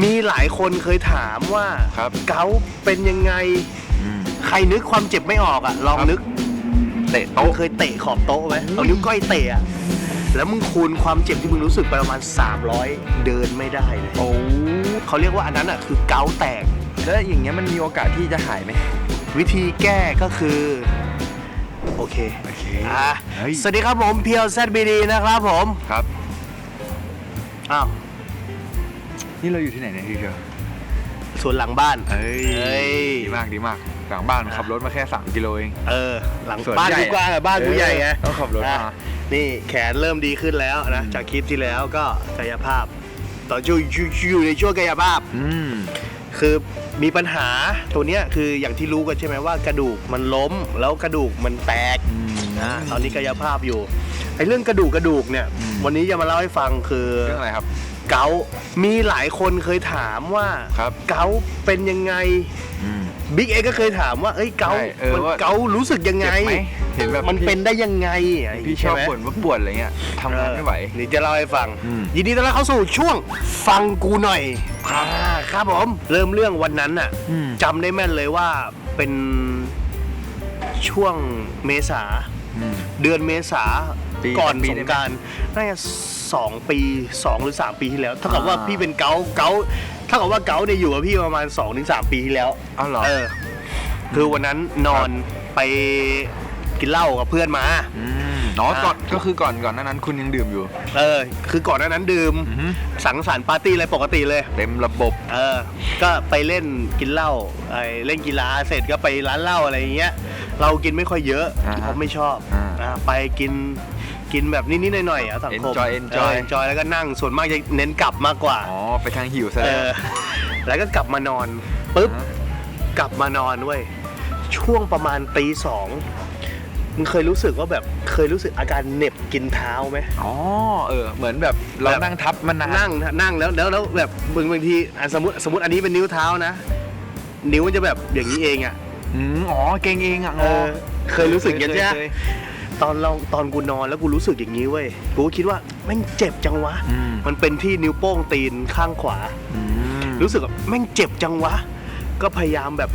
มีหลายคนเคยถามว่าครับ เกาต์เป็นยังไงอืมใครนึกความเจ็บไม่ออกอะ ลองครับ นึกเตะมึโต๊ะ งเคยเตะขอบโต๊ะไหมเอานิ้วก้อยเตะอะแล้วมึงคูณความเจ็บที่มึงรู้สึกไปประมาณ 300 เดินไม่ได้เลยโอ้เขาเรียกว่าอันนั้นอะคือเกาต์แตก แล้วอย่างเงี้ยมันมีโอกาสที่จะหายไหม วิธีแก้ก็คือ โอเคโอเคอะเฮ้ย สวัสดีครับผมเพียวแซดบีดีนะครับผม ครับ อ้าว นี่เราอยู่ที่ไหนเนี่ยพี่เชียวสวนหลังบ้านเอ้ยเอ้ยดีมากดีมากหลังบ้านขับรถมาแค่3กิโลเอง เออ หลังสวนบ้านใหญ่กูกว้างอะบ้านกูเออใหญ่ไงต้องขับรถมาอะนี่แขนเริ่มดีขึ้นแล้วนะ อืม จากคลิปที่แล้วก็กายภาพ ตอนอยู่อยู่อยู่ในช่วงกายภาพ อืม คือมีปัญหาตัวเนี้ยคืออย่างที่รู้กันใช่ไหมว่ากระดูกมันล้มแล้วกระดูกมันแตกอืมนะตอนนี้กายภาพอยู่ไอ้เรื่องกระดูกกระดูกเนี่ย อืม วันนี้จะมาเล่าให้ฟังคือ เรื่องอะไรครับ เกาต์มีหลายคนเคยถามว่าครับ เกาต์เป็นยังไงอืม บิ๊กเอก็เคยถามว่าเอ้ยเกาต์ใช่เออมันว่า เกาต์รู้สึกยังไง เจ็บไหมเห็นแบบมันพี่เป็นได้ยังไงะพี่ชใช่อบไหม บ่นว่าปวดอะไรเงี้ยทำงานไม่ไหว เออนี่จะเล่าให้ฟัง อืมยินดีต้อนรับเข้าสู่ช่วงฟังกูหน่อยครับครับผม เริ่มเรื่องวันนั้นน่ะอืม จำได้แม่นเลยว่าเป็นช่วงเมษา อืม เดือนเมษาปีก่อนปีสได้งไหม กรารน่าจะ สองปีสองหรือสามปีที่แล้วเท่ากับว่าอ่าพี่เป็นเกาเกาเท่ากับว่าเกาเนี่ยอยู่กับพี่ประมาณสองถึงสามปีที่แล้วเอาเหรอเออคือวันนั้นนอนไปกินเหล้ากับเพื่อนมา อืมอ๋ออะก่อนก็คือก่อนก่อนหนานั้นคุณยังดื่มอยู่ เออ คือก่อนหน้านั้นดื่ม อือฮึ สังสรรค์ปาร์ตี้อะไรปกติเลย เต็มระบบ เออ ก็ไปเล่นกินเหล้าไอ้เล่นกีฬาเสร็จก็ไปร้านเหล้าอะไรอย่างเงี้ย เรากินไม่ค่อยเยอะอ่าฮะเพราะไม่ชอบอ่า อ่าไปกิน กินแบบนิดๆหน่อยๆอะสังคม Enjoy enjoy เ enjoy แล้วก็นั่งส่วนมากจะเน้นกลับมากกว่า อ๋อ ไปทางหิวซะเอแล้วอ แล้วก็กลับมานอนปุ๊บฮะกลับมานอนเว้ยช่วงประมาณตีสองมึงเคยรู้สึกว่าแบบเคยรู้สึกอาการเหน็บกินเท้าไหม อ๋อ เออ เหมือนแบบเราแบบ นั่งทับมันนานนั่งนั่งแล้วแล้วแล้วแบบบางบางทีอะสมมติสมมติอันนี้เป็นนิ้วเท้านะ นิ้วมันจะแบบอย่างนี้เองอะอืมอ๋อ เก่งเองอะงเอออเคยรู้สึกอย่างนี้เคใช่ไหมเคย ตอนเราตอนกูนอนแล้วกูรู้สึกอย่างนี้เว้ยกูก็คิดว่าแม่งเจ็บจังวะ อืม มันเป็นที่นิ้วโป้งตีนข้างขวา อืมรู้สึกว่าแม่งเจ็บจังวะ ก็พยายามแบบ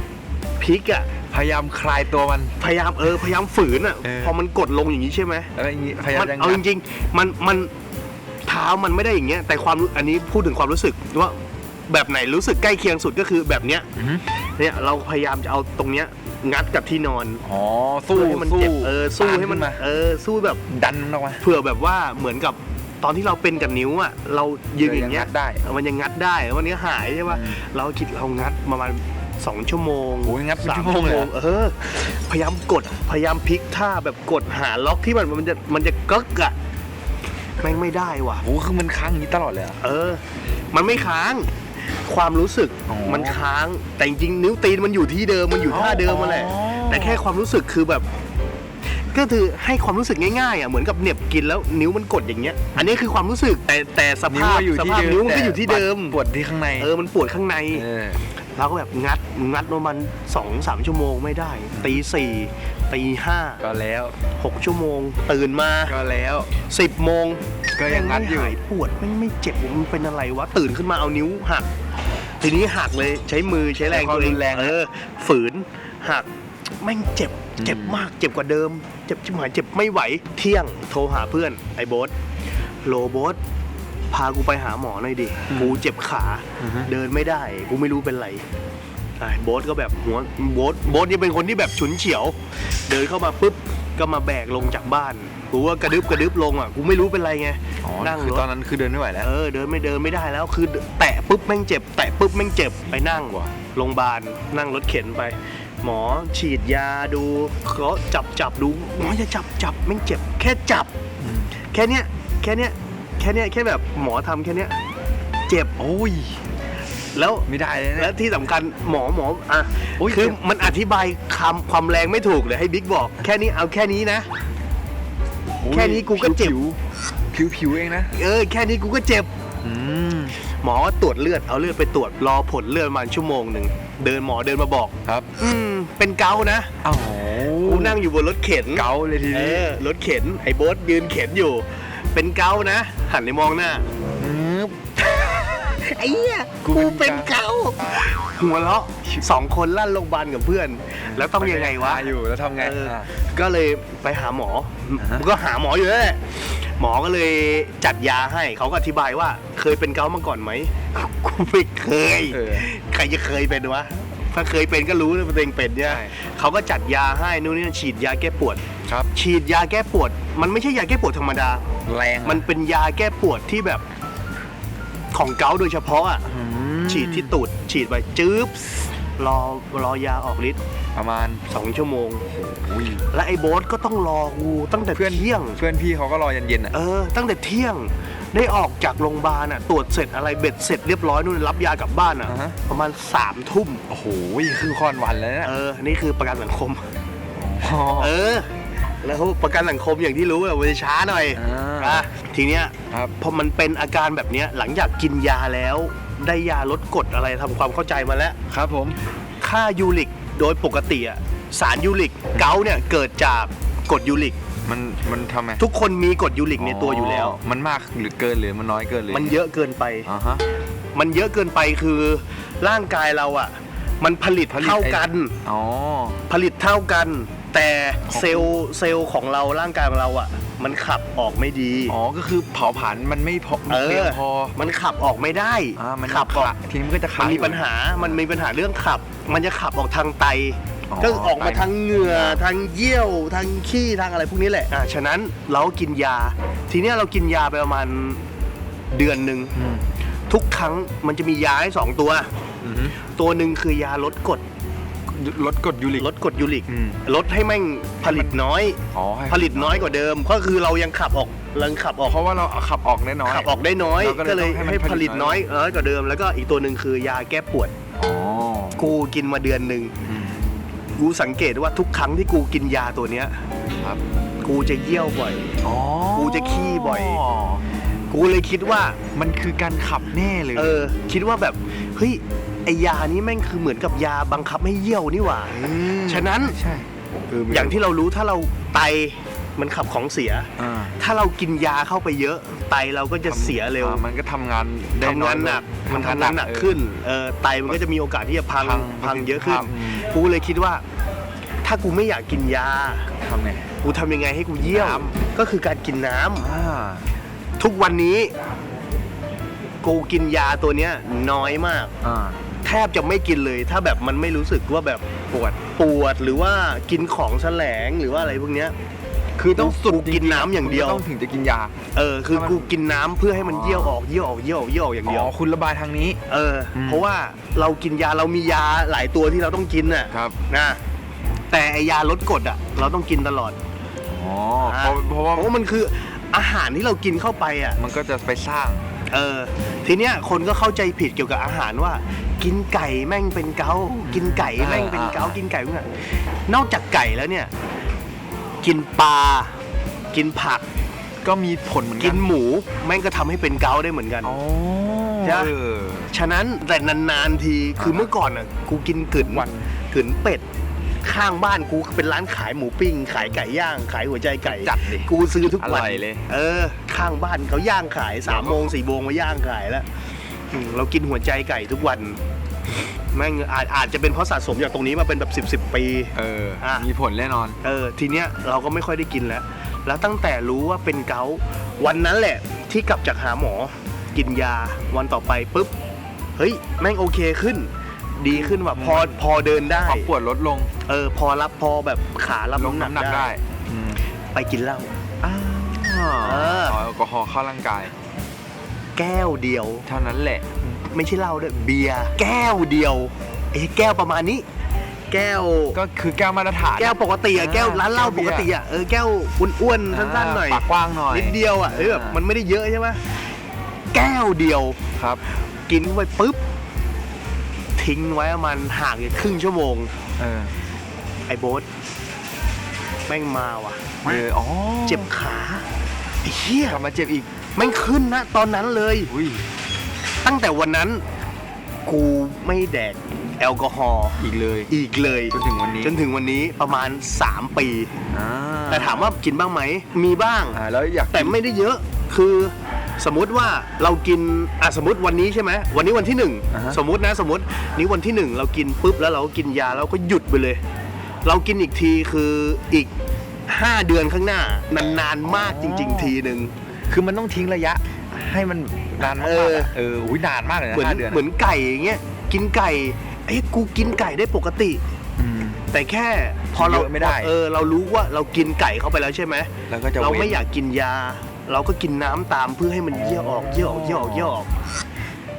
พลิกอะ พยายามคลายตัวมัน พยายามเออพยายามฝืนอะ เออ พอมันกดลงอย่างนี้ใช่ไหม แล้วอย่างงี้พยายามมันจะเอาจริงๆ มันมันเท้ามันไม่ได้อย่างเงี้ย แต่ความรู้อันนี้พูดถึงความรู้สึกว่าแบบไหนรู้สึกใกล้เคียงสุดก็คือแบบเนี้ย อืมเนี่ยเราพยายามจะเอาตรงเนี้ย งัดกับที่นอนอ๋อสู้เพื่อให้มันสู้เจ็บเออสู้ให้มันต้าขึ้าเออสู้แบบ ดันมันออกมา เผื่อแบบว่าเหมือนกับตอนที่เราเป็นกับนิ้วอะเรายืนอย่างเงี้ยเออยังงัดได้มันยังงัดได้วันนี้หายใช่ป่ะอืมเราคิดเรางัดประมาณสองชั่วโมงโอ้ยงัดเป็นสามชั่วโมงเลยเหรอ เออ พยายามกดพยายามพลิกท่าแบบกดหาล็อกที่มันมันจะมันจะกึกอะแม่งไม่ได้ว่ะ โอ้คือมันค้างอย่างนี้ตลอดเลยเหรอเออ มันไม่ค้าง ความรู้สึกอ๋อมันค้าง แต่จริงๆนิ้วตีนมันอยู่ที่เดิมมันอยู่ท่าเดิมมาแหละ อ๋อ แต่แค่ความรู้สึกคือแบบ ก็คือให้ความรู้สึกง่ายๆอะเหมือนกับเหน็บกินแล้วนิ้วมันกดอย่างเงี้ย อันนี้คือความรู้สึกแต่แต่สนิ้วภาพก็อยู่สที่ภาพเดิมนิ้วมันก็อยู่ที่เดิมแต่ปวดที่ข้างในเออมันปวดข้างใน เออ เราก็แบบงัดงัดประมาณสองสามชั่วโมงไม่ได้ตีสี่ ตีห้าก็แล้วหกชั่วโมง ตื่นมา ก็แล้วสิบโมงก็ยังงัดอยู่แม่ไม่หายปวดไม่งไม่เจ็บมันเป็นอะไรวะ ตื่นขึ้นมาเอานิ้วหัก ทีนี้หักเลยใช้มือใช้แรงใช้ความตัวเองรุนแรงนะ เออฝืนหักแม่งเจ็บอืมเจ็บมากเจ็บกว่าเดิม เจ็บชิบหายเจ็บไม่ไหว เที่ยงโทรหาเพื่อนไอ้โบ๊ทโลโบ๊ทพากูไปหาหมอหน่อยดิกูเจ็บขาอือฮึเดินไม่ได้ กูไม่รู้เป็นไร ไอ้โบ๊ทก็แบบหัวโบ๊ทโบ๊ทนี่เป็นคนที่แบบฉุนเฉียว เดินเข้ามาปุ๊บก็มาแบกลงจากบ้านกูว่ากระดึบกระดึบลงอะกูไม่รู้เป็นไรไงอ๋อนั่งคือรถตอนนั้นคือเดินไม่ไหวแล้ว เออเดินไม่เดินไม่ได้แล้วคือ แตะปุ๊บแม่งเจ็บ แตะปุ๊บแม่งเจ็บไปนั่งว่ะโรงพยาบาลนั่งรถเข็นไป หมอฉีดยาดูเขาจับจับดูหมอจะจับจับแม่งเจ็บ แค่จับ แค่เนี้ยแค่เนี้ยแค่เนี้ยแค่แบบหมอทำแค่เนี้ยเจ็บโอ้ย แล้วไม่ได้เลยนะ และที่สำคัญหมอหมออะโอ้ยคือเจ็บมันอธิบายคำความแรงไม่ถูกเลยให้บิ๊กบอก แค่นี้เอาแค่นี้นะ โอ้ยแค่นี้กูก็เจ็บ ผิวผิวๆเองนะเออแค่นี้กูก็เจ็บ อืมหมอตรวจเลือดเอาเลือดไปตรวจรอผลเลือดประมาณชั่วโมงหนึ่งเดินหมอเดินมาบอก ครับอืม เป็นเกาต์นะอ้าวกูนั่งอยู่บนรถเข็น เกาเลยทีเอนี้อรถเข็นไอ้โบ๊ทยืนเข็นอยู่ เป็นเกาต์นะ หันไปมองหน้าอืม ไอ้เหี้ยกูเป็นเกาหัวเราะสองคนลั่นโรงพยาบาลกับเพื่อน แล้วต้องยังไงวะตาอยู่แล้วทำไงเอออะก็เลยไปหาหมออ่าฮะก็หาหมออยู่นั่นแหละหมอก็เลยจัดยาให้เขาก็อธิบายว่า เคยเป็นเกาต์มาก่อนไหมกูไม่เคย เออ ใครจะเคยเป็นวะ ถ้าเคยเป็นก็รู้ว่าตัวเองเป็นเนี่ยใช่ เขาก็จัดยาให้นู่นนี่นั่นฉีดยาแก้ปวด ครับฉีดยาแก้ปวด มันไม่ใช่ยาแก้ปวดธรรมดา แรงมันเป็นยาแก้ปวดที่แบบ ของเกาต์โดยเฉพาะอะอืมฉีดที่ตูดฉีดไปจื๊บรอรอยาออกฤทธิ์ประมาณสองชั่วโมง อุ้ยและไอ้โบ๊ทก็ต้องรอกูตั้งแต่เพื่อนเที่ยง เพื่อนพี่เขาก็รอเย็นๆอะ เออ ตั้งแต่เที่ยงได้ออกจากโรงพยาบาลอะ ตรวจเสร็จอะไรเบ็ดเสร็จเรียบร้อยนู่นรับยากลับบ้านอะ อ่าฮะ ประมาณสามทุ่มโอ้โหคือคอนวันแล้วนะเออ นี่คือประกันสังคมอ๋อเออ แล้วประกันสังคมอย่างที่รู้อะมันจะช้าหน่อย อ่า อะทีเนี้ยครับพอมันเป็นอาการแบบเนี้ยหลังจากกินยาแล้ว ได้ยาลดกรดอะไรทำความเข้าใจมาแล้ว ครับผม ค่ายูริกโดยปกติอะสารยูริกเกาต์เนี่ยเกิดจากกรดยูริก มันมันทำไมทุกคนมีกรดยูริกในตัวอยู่แล้ว มันมากหรือเกินหรือมันน้อยเกินหรือมันเยอะเกินไป อ่าฮะ มันเยอะเกินไปคือร่างกายเราอะมันผลิตผลิตเท่ากัน อ๋อ ผลิตเท่ากัน แต่เซลล์เซลล์ของเราร่างกายของเราอะ มันขับออกไม่ดี อ๋อก็คือเผาผลาญมันไม่พอเอเพียองพอมันขับออกไม่ได้อ่ามันขับออกขาทีนี้มันก็จะมัขานยมีปัญหา มันมีปัญหาเรื่องขับ มันจะขับออกทางไตอ๋อก็ออกมาไตทางเหงื่อทางเยี่ยวทางขี้ทางอะไรพวกนี้แหละอ่าฉะนั้นเรากินยา ทีเนี้ยเรากินยาไปประมาณเดือนหนึ่งอืมทุกครั้งมันจะมียาให้สองตัว อือฮึตัวหนึ่งคือยาลดกรด ลดกรดยูริก ลดกรดยูริก อืม ลดให้แม่งผลิตน้อย อ๋อให้ผลิตน้อยกว่าเดิม ก็คือเรายังขับออกยังขับออก เพราะว่าเราขับออกได้น้อย ขับออกได้น้อย เราก็ก็เลเลยยต้องให้มันให้ผลิตผลิตน้น้ออยยเออกว่าเดิม แล้วก็อีกตัวหนึ่งคือยาแก้ปวด อ๋อกูกินมาเดือนหนึ่ง อืมกูสังเกตว่าทุกครั้งที่กูกินยาตัวเนี้ย ครับกูจะเยี่ยวบ่อย อ๋อกูจะขี้บ่อย กูเลยคิดว่า มันคือการขับแน่เลย เออ คิดว่าแบบ เฮ้ย ไอยานี้แม่งคือเหมือนกับยาบังคับให้เยี่ยวนี่หว่ามฉะนั้น ใช่เอย่างที่เรารู้ถ้าเราไตมันขับของเสีย อ่าถ้าเรากินยาเข้าไปเยอะ ไตเราก็จะเสียเร็ว อ่ามันก็ทำงานได้ทำงานหนักมันทำงานหนักขึ้นเออไตมันก็จะมีโอกาสที่จะพัง พังพังเยอะขึ้นครับอืมกูเลยคิดว่า ถ้ากูไม่อยากกินยาทำไง กูทำยังไงให้กูเยี่ยว น้ ก็คือการกินน้ำ อ่า ทุกวันนี้ กูกินยาตัวเนี้ยน้อยมาก อ่า แทบจะไม่กินเลย ถ้าแบบมันไม่รู้สึกว่าแบบปวดปวดหรือว่ากินของแสลงหรือว่าอะไรพวกเนี้ยคือต้องสุดกูกินน้ำอย่างเดียวคุณก็ต้องถึงจะกินยา เออ คือถ้ามันกูกินน้ำเพื่อให้มันอ๋อเยี่ยวออกเยี่ยวออกเยี่ยวออกเยี่ยวออกอย่างเดียว อ๋อคุณระบายทางนี้ เอออมเพราะว่าเรากินยาเรามียาหลายตัวที่เราต้องกินน่ะครับ นะ แต่ไอยาลดกรดอะ เราต้องกินตลอดอ๋อเพราะเพราะว่าเพราะว่ามันคืออาหารที่เรากินเข้าไปอะ มันก็จะไปสร้าง เออ ทีเนี้ยคนก็เข้าใจผิดเกี่ยวกับอาหารว่า กินไก่แม่งเป็นเกาต์กินไก่แม่งเป็นเกาต์อ่ากินไก่แม่งอะนอกจากไก่แล้วเนี่ย กินปลา กินผัก ก็มีผลเหมือนกิกันหมูแม่งก็ทำให้เป็นเกาต์ได้เหมือนกัน อ๋อใช่ปะ เออ ฉะนั้นแต่นานๆทีคือเมื่อก่อนอะกูกินกึ่นวัน กึ่นเป็ด ข้างบ้านกูเป็นร้านขายหมูปิ้ง ขายไก่ย่าง ขายหัวใจไก่จัดดิกูซื้อทุกวันอร่อยเลย เออ ข้างบ้านเขาย่างขายสามโมงสี่โมงมาย่างขายแล้ว อืมเรากินหัวใจไก่ทุกวันแม่งอาจอาจจะเป็นเพราะสะสมจากตรงนี้มาเป็นแบบสิบสิบปี เออ อะ มีผลแน่นอน เออทีเนี้ยเราก็ไม่ค่อยได้กินแล้ว แล้วตั้งแต่รู้ว่าเป็นเกาต์วันนั้นแหละที่กลับจากหาหมอ กินยาวันต่อไปปุ๊บ เฮ้ย แม่งโอเคขึ้น ดีขึ้นว่ะพอพอเดินได้ ความปวดลดลง เออ พอรับพอแบบขารับลงน้ำหนักน้ำหนักได้ได้อืมไปกินเหล้า อ้าวเออขอแอลกอฮอล์เข้าร่างกาย แก้วเดียว เท่านั้นแหละ ไม่ใช่เหล้าด้วยเบียร์แก้วเดียวเอ้แก้วประมาณนี้ แก้วก็คือแก้วมาตรฐาน แก้วปกติอะอ่าแก้วร้านเหล้าแก้วเบีปยร์กติอะเออแก้วอ้วนๆสั้นๆหน่อยปากกว้างหน่อยนิดเดียวอะเออแบบมันไม่ได้เยอะใช่ไหมแก้วเดียวครับ กินเข้าไปปุ๊บทิ้งไว้ประมาณห่างกันครึ่งชั่วโมงเออไอ้โบ๊ทแม่งมาว่ะเอออ๋อเจ็บขาไอ้เหี้ยกลับมาเจ็บอีก แม่งขึ้นนะตอนนั้นเลย อุ้ยตั้งแต่วันนั้น กูไม่แดกแอลกอฮอล์อีกเลย อีกเลย จนถึงวันนี้จนถึงวันนี้ประมาณ 3 ปี อ่าแต่ถามว่ากินบ้างไหม มีบ้าง อ่าแล้วอยากแต่ไม่ได้เยอะคือสมมุติว่าเรากินอะสมมติวันนี้ใช่ไหมวันนี้วันที่หนึ่งอ่าฮะ สมมตินะสมมตินี้วันที่หนึ่งเรากินปุ๊บแล้วเราก็กินยาแล้วก็หยุดไปเลย เรากินอีกทีคืออีก 5 เดือนข้างหน้านานๆมากจริง ๆ ทีหนึ่ง คือมันต้องทิ้งระยะ ให้มันนานมากๆเอออะเอออุ้ยนานมากเลยนะเหมือนห้าเดือนเหมือนไก่อย่างเงี้ยกินไก่เอ้ยกูกินไก่ได้ปกติมแต่แค่พอเราเยอะไม่ได้ เออเรารู้ว่าเรากินไก่เข้าไปแล้วใช่ไหม แล้วก็จะเราว้น ไม่อยากกินยา เราก็กินน้ำตามเพื่อให้มันเยี่ยวออกเยี่ยวออกเยี่ยวออกเยี่ยวออก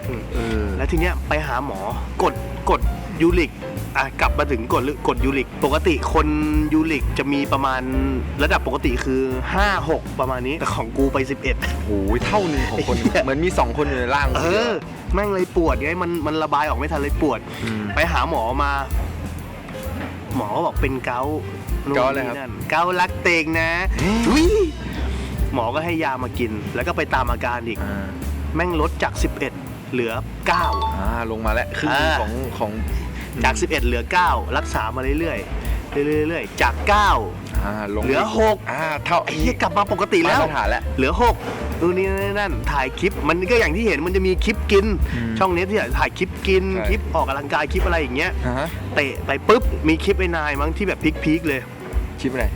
อืมเออ แล้วทีเนี้ยไปหาหมอกดกด ยูริกอะกลับมาถึงกดกดยูริก ปกติคนยูริกจะมีประมาณระดับปกติคือ 5 6 ประมาณนี้ แต่ของกูไป 11 โอ้ยเท่าหนึ่งของคนไอ้เหี้ยเหมือนมีสองคนอยู่ในร่างเออ แม่งเลยปวดไงมันมันระบายออกไม่ทันเลยปวดมไปหาหมอมา หมอก็บอกเป็นเกาต์นู่นเกาต์อะไรครับนี่นั่นเกาต์รักเตงนะเฮ้ยทุยหมอก็ให้ยามากิน แล้วก็ไปตามอาการอีก อ่าแม่งลดจาก 11 เหลือ 9 อ่าลงมาแล้วครึ่งหนึ่งอ่าของของ จาก 11 เหลือ 9 รักษามาเรื่อยๆเรื่อยๆเรื่อยๆจาก 9 อ่าลงเหลือหก อ่าเท่าไอ้เหี้ยกลับมาปกติแล้วมาตรฐานแล้ว เหลือ6นู่นนี่นั่นถ่ายคลิป มันก็อย่างที่เห็นมันจะมีคลิปกิน อืมช่องนี้ที่ถ่ายคลิปกิน ใช่ คลิปออกกำลังกายคลิปอะไรอย่างเงี้ย อ่าฮะเตะไปปุ๊บมีคลิปไอ้นายมั้งที่แบบพีคๆเลยคลิปอะไร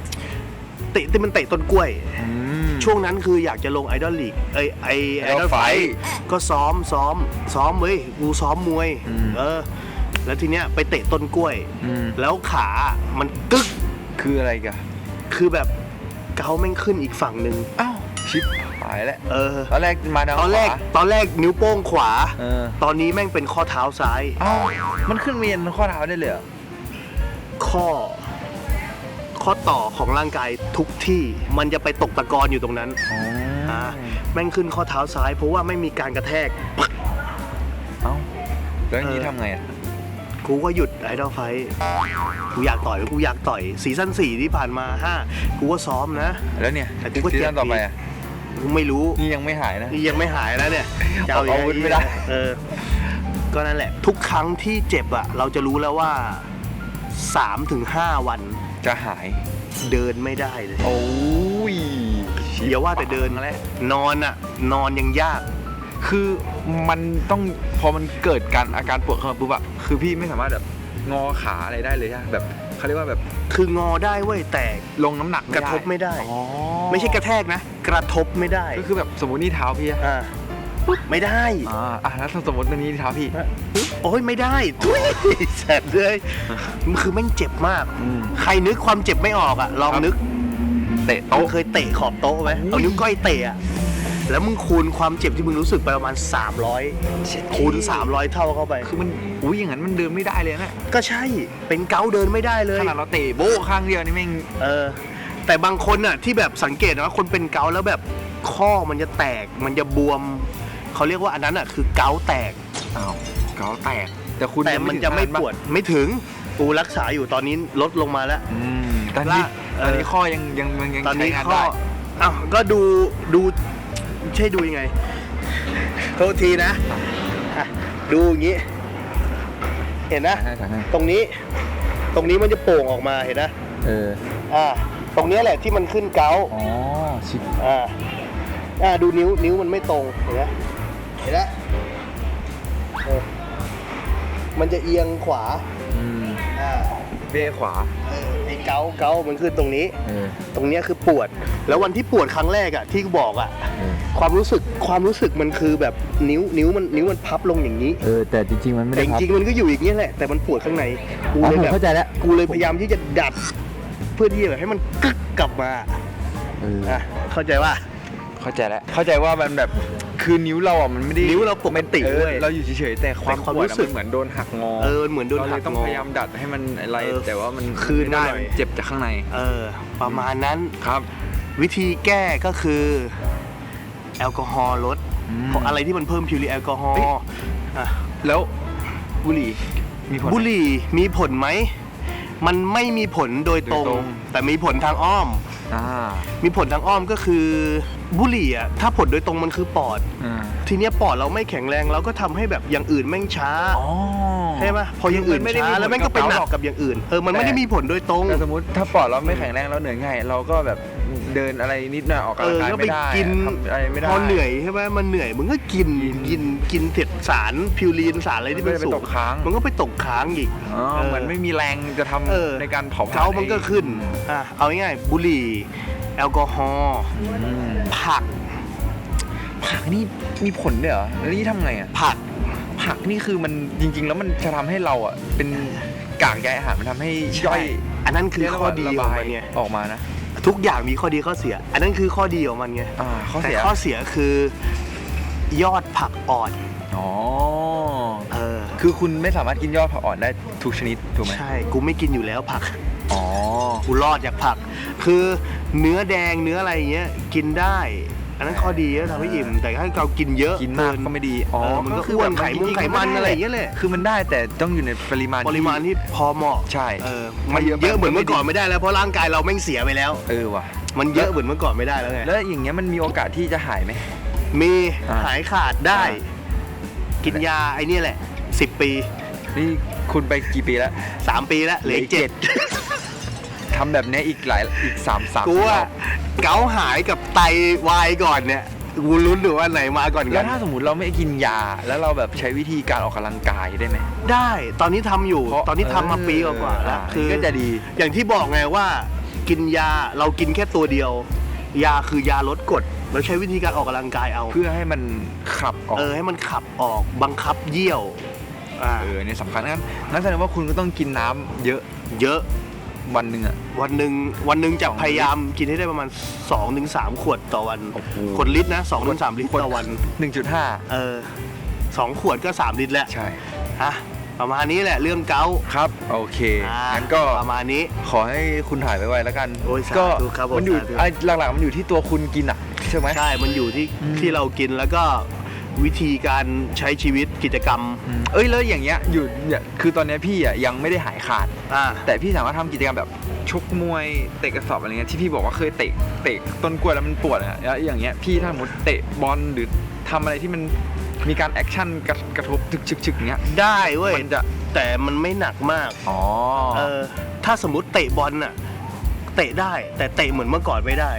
เตะที่มันเตะต้นกล้วย อืม ช่วงนั้นคืออยากจะลงไอดอลลีกไอไอไอดอ Idol ลไฟ Fight ก็ซ้อมซ้อมซ้อมเว้ยกูซ้อมมวย อืม เออ แล้วทีเนี้ยไปเตะต้นกล้วย อืมแล้วขามันกึก คืออะไรกันคือแบบเกาแม่งขึ้นอีกฝั่งหนึ่งอ้าวชิปหายแล้วเออ ตอนแรกมาทางตอนแรกขวาตอนแรกนิ้วโป้งขวา เออตอนนี้แม่งเป็นข้อเท้าซ้ายอ้าวมันขึ้นเวียนข้อเท้าได้เลยเหรอข้อ ข้อต่อของร่างกายทุกที่มันจะไปตกตะกอนอยู่ตรงนั้นอ๋ออ่าแม่งขึ้นข้อเท้าซ้าย เพราะว่าไม่มีการกระแทก เอ้าแล้วอย่างนี้เออ ทำไงอะ กูก็หยุดไอดอลไฟกูอยากต่อยกูอยากต่อยซีซั่นสี่ที่ผ่านมาห้ากูก็ซ้อมนะ แล้วเนี่ยแต่กูก็ซีเจ็บซั่นต่อไปอะกูไม่รู้นี่ยังไม่หายนะนี่ยังไม่หายแล้วเนี่ยจะออกอาวุธไม่ได้เออก็นั่นแหละ ทุกครั้งที่เจ็บอะเราจะรู้แล้วว่า3ถึง5วันจะหายเดินไม่ได้เลยโอ้ยอย่าว่าแต่เดินแล้วนอนอะนอนยังยาก คือมันต้องพอมันเกิดการอาการปวดขึ้นมาปุ๊บอะคือพี่ไม่สามารถแบบงอขาอะไรได้เลยใช่ปะแบบเขาเรียกว่าแบบคืองอได้เว้ยแต่ลงน้ำหนักกระทบไม่ได้ อ๋อไม่ใช่กระแทกนะ กระทบไม่ได้ก็คือแบบสมมตินี่เท้าพี่อะอ่าปุ๊บไม่ได้ อ่าอะแล้วถ้าสมมตินี่เท้าพี่ โอ้ยไม่ได้ทุยแสบเลยมันคือแม่งเจ็บมาก อืม ใครนึกความเจ็บไม่ออกอะลองครับนึกเตะมึโต๊ะงเคยเตะขอบโต๊ะไหมอุ้ยเอานิ้วก้อยเตะอะ แล้วมึงคูณความเจ็บที่มึงรู้สึกไปประมาณ 300 คูณ 300 เท่าเข้าไป คือมันอุ้ยอย่างนั้นมันเดินไม่ได้เลยนะก็ใช่เป็นเกาต์เดินไม่ได้เลยขนาดเราเตะโบ้ข้างเดียวนี่แม่งเออแต่บางคนน่ะที่แบบสังเกตนะว่าคนเป็นเกาต์แล้วแบบข้อมันจะแตกมันจะบวม เขาเรียกว่าอันนั้นอะคือเกาต์แตกอ้าวเกาแตก แต่คุณแต่ยังมันถึงจะไม่ขนาปวดไม่ถึงกูรักษาอยู่ตอนนี้ลดลงมาแล้วอืมตอนนี้ล่ะเออตอนนี้ข้อยังยังยังยังตอนนี้ใช้งานข้อได้อ้าวก็ดูดู ใช่ดูยังไงโทษทีนะอะดูอย่างนี้ เห็นนะใช่ใช่ใช่ตรงนี้ ตรงนี้มันจะโป่งออกมาเห็นนะเออ อ่า ตรงเนี้ยแหละที่มันขึ้นเกาต์อ๋อ ชิปอ่า อ่า ดูนิ้ว นิ้วมันไม่ตรง เห็นไหมเห็นไหมเออมันจะเอียงขวา อืมอ่าเบ้ขวา เออไอ้เกาเกามันขึ้นตรงนี้ เออ ตรงเนี้ยคือปวด แล้ววันที่ปวดครั้งแรกอะที่บอกอะเออ ความรู้สึกความรู้สึกมันคือแบบนิ้วนิ้วมันนิ้วมันพับลงอย่างนี้ เออแต่จริงๆมันไม่แต่ได้จพับ ริงๆมันก็อยู่อย่างนี้ยแหละแต่มันปวดข้างในกูอ๋อเลยผมแบบเข้าใจแล้ว กูเลยพยายามที่จะดัด เพื่อที่จะแบบให้มันกึกกลับมาเอออะเข้าใจว่า เข้าใจแล้ว เข้าใจว่ามันแบบคือนิ้วเราอะมันไม่ได้นิ้วเราปกติเออเว้ยเราอยู่เฉยๆแต่ความแต่ความปวดรู้สึกอะมันเหมือนโดนหักงอเออเหมือนโดนเราเลหัยกต้องงอ พยายามดัดให้มันอะไร เออแต่ว่ามันคืนไม่ได้มาหน่อยมันเจ็บจากข้างในเออ ประมาณนั้นครับ วิธีแก้ก็คือแอลกอฮอล์ลดอืมเพราะอะไรที่มันเพิ่มพิวรีแอลกอฮอเฮ้ยล์อะแล้วบุหรี่มีผลไหม บุหรี่มีผลไหม มันไม่มีผลโดยตรง โดยตรง แต่มีผลทางอ้อม อ่ามีผลทางอ้อมก็คือ บุหรี่อะถ้าผลโดยตรงมันคือปอด อ่าทีเนี้ยปอดเราไม่แข็งแรงเราก็ทำให้แบบอย่างอื่นแม่งช้าอ๋อ ใช่ไหมพออย่างอื่นมันไม่ได้ช้ามีผลแล้วแม่งก็ไปหนักับกเกาต์หรอกกับอย่างอื่นเออมันไม่ได้มีผลโดยตรง แต่สมมติถ้าปอดเราไม่แข็งแรงเราเหนื่อยง่ายเราก็แบบ เดินอะไรนิดหน่อยออกำลัเอกองกายก็ไปไม่ได้กินทำอะไรไม่ได้พอเหนื่อยใช่ไหมมันเหนื่อยมึงก็กินกินกินกินเผ็ดสารพิวรีนสารอะไรที่มัมันนก็ไปสูตงกค้างมันก็ไปตกค้างอีกอ๋อเหมือนไม่มีแรงจะทำเออในการเผาผลาญเขามันก็ขึ้นอะเอาง่ายๆบุหรี่ แอลกอฮอล์อืมผัก ผักนี่มีผลด้วยเหรอแล้วนี่ทำไงอะผักผักนี่คือมันจริง ๆ แล้วมันจะทำให้เราอะเป็นกากใยอาหารมันทำให้ย่อย อันนั้นคือเรียกข้อว่าดีระของบายมันไงออกมานะ ทุกอย่างมีข้อดีข้อเสีย อันนั้นคือข้อดีของมันไงอ่าข้อแต่เสียข้อเสียคือยอดผักอ่อนอ๋อเออคือคุณไม่สามารถกินยอดผักอ่อนได้ทุกชนิดถูกไหมใช่กูไม่กินอยู่แล้วผักอ๋อกูรอดจากผัก คือเนื้อแดงเนื้ออะไรอย่างเงี้ยกินได้ อันนั้นข้อดีก็ทำให้อิ่ม แต่ถ้าเรากินเยอะกินมากก็ไม่ดีอ๋อเออมันก็คือ้วนแบบไขมุงจริๆไขมันด้อะไรอย่างเงี้ยแหละคือมันได้แต่ต้องอยู่ในปริมาณปริมาณที่พอเหมาะใช่เออไม่มันเยอะเยอะเหมือนไม่เมื่อก่อนดีไม่ได้แล้วเพราะร่างกายเราแม่งเสียไปแล้ว เออว่ะ มันเยอะเหมือนเมื่อก่อนไม่ได้แล้วไงแล้วอย่างเงี้ยมันมีโอกาสที่จะหายไหม มีอ่า หายขาดได้อ่กินยาไอ้เนี่ยแหละสิบปี นี่คุณไปกี่ปีแล้วสามปีแล้วเหลืออีกเจ็ด ทำแบบเนี้ยอีกหลายอีกสามสามกูว่าอบเกาหายกับไตวายก่อนเนี่ยกูลุ้นดูว่าไหนมาก่อนแล้กัวนถ้าสมมติเราไม่กินยา แล้วเราแบบใช้วิธีการออกกำลังกายได้ไหม ได้ตอนนี้ทำอยู่เพราะตอนนี้ทำมาปีกว่าๆแล้วเออคือก็จะดี อย่างที่บอกไงว่า กินยาเรากินแค่ตัวเดียว ยาคือยาลดกรดเราใช้วิธีการออกกำลังกายเอาเพื่อให้มันขับออกเออให้มันขับออกบังคับเยี่ยวอ่าเออเนี่ยสำคัญงั้นงั้นแสดงว่าคุณก็ต้องกินน้ำเยอะ เยอะ วันหนึ่งอะ วันหนึ่งวันหนึ่งจะสองลิตรพยายามกินให้ได้ประมาณ2-3ถึงขวดต่อวันโอ้โห ขวดลิตรนะ2-3ถึงลิตรต่อวัน หนึ่งจุดห้าเออสองขวดก็ 3 ลิตรแล้วใช่ ฮะประมาณนี้แหละเรื่องเกาต์ครับ โอเค อ่างั้นก็ประมาณนี้ ขอให้คุณถ่ายไวๆแล้วกัน โอ้ยสาธุก็ครับผมมันอยู่สาธุ ไอ้หลักๆมันอยู่ที่ตัวคุณกินอะ ใช่ไหม ใช่ มันอยู่ที่อืม ที่เรากินแล้วก็ วิธีการใช้ชีวิตกิจกรรม อืมเอ้ยแล้วอย่างเงี้ยอยู่เนี่ยคือตอนเนี้ยพี่อะยังไม่ได้หายขาด อ่า แต่พี่สามารถทำกิจกรรมแบบชกมวยเตะกระสอบอะไรเงี้ยที่พี่บอกว่าเคยเตะเตะต้นกล้วยแล้วมันปวดอะแล้วอย่างเงี้ยพี่ถ้าสมมติเตะบอลหรือทำอะไรที่มันมีการแอคชั่นกระกระทบชึกชึกชึกเงี้ย ได้เว้ย มันจะ แต่มันไม่หนักมาก อ๋อเออ ถ้าสมมติเตะบอลน่ะ เตะได้ แต่เตะเหมือนเมื่อก่อนไม่ได้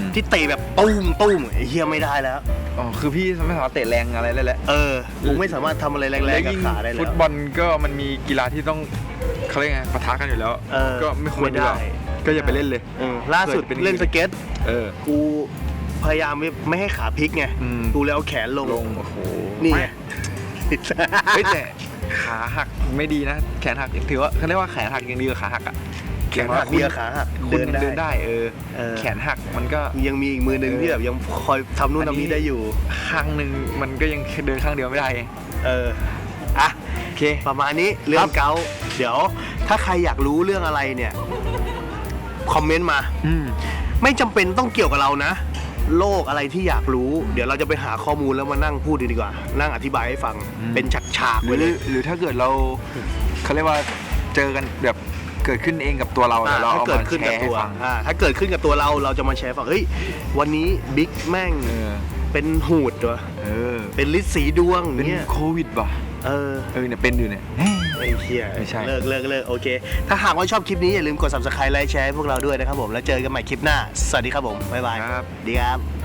ม ที่เตะแบบตุ้มตุ้มไอ้เฮียไม่ได้แล้ว อ๋อคือพี่ไม่สามารถเตะแรงอะไรเลยแหละเออกูไม่สามารถทำอะไรแรงๆกับขาได้ฟุแล้ตวบอลก็มันมีกีฬาที่ต้องเขาเรียกไงปะทะกันอยู่แล้ว เออก็ไม่ควรไม่ได้ ดีกว่าก็อย่าไปเล่นเลย เออล่าสุดเคยเป็นเล่นสเก็ต เออ กูพยายามไม่ให้ขาพลิกไง อืม กูเลยเอาแขนลง ลงโอ้โหนี่ไงเฮ้ยแต่ขาหักไม่ดีนะ แขนหักถือว่าเขาเรียกว่าแขนหักยังดีกว่าขาหักอะ แขนหักเบียร์ขาหักคุณยังเดินได้เออ เออ แขนหักมันก็ ยังมีอีกมือหนึ่งเออ ที่แบบยังคอยทำนู่นอันทำนี้นี่ได้อยู่ ข้างหนึ่งมันก็ยังเดินข้างเดียวไม่ได้เอออะ โอเค ประมาณนี้เรื่องเกาต์เดี๋ยว ถ้าใครอยากรู้เรื่องอะไรเนี่ย คอมเมนต์มา อืม ไม่จำเป็นต้องเกี่ยวกับเรานะ โลกอะไรที่อยากรู้ เดี๋ยวเราจะไปหาข้อมูลแล้วมานั่งพูดดีกว่า นั่งอธิบายให้ฟัง อืม เป็นฉากๆหไปรือเลยหรือถ้าเกิดเราเขาเรียกว่าเจอกันแบบ เกิดขึ้นเองกับตัวเราอ่าเดี๋ยวเราถ้าเอาเกิดมาขึ้นแชกับร์ให้ตัวฟัง อ่าถ้าเกิดขึ้นกับตัวเราเราจะมาแชร์ฟังเฮ้ยวันนี้บิ๊กแม่งเออ เป็นหูดวะเออ เป็นลิสีดวงเป็นเนี่ยโควิดป่ะ เออ เออเนี่ยเป็นอยู่เนี่ย ไอ้เหี้ยไม่ใช่ เลิกเลิกเลิกโอเค ถ้าหากว่าชอบคลิปนี้อย่าลืมกด subscribe ไลค์แชร์ให้พวกเราด้วยนะครับผม แล้วเจอกันใหม่คลิปหน้า สวัสดีครับผม บ๊ายบาย ครับ ดีครับ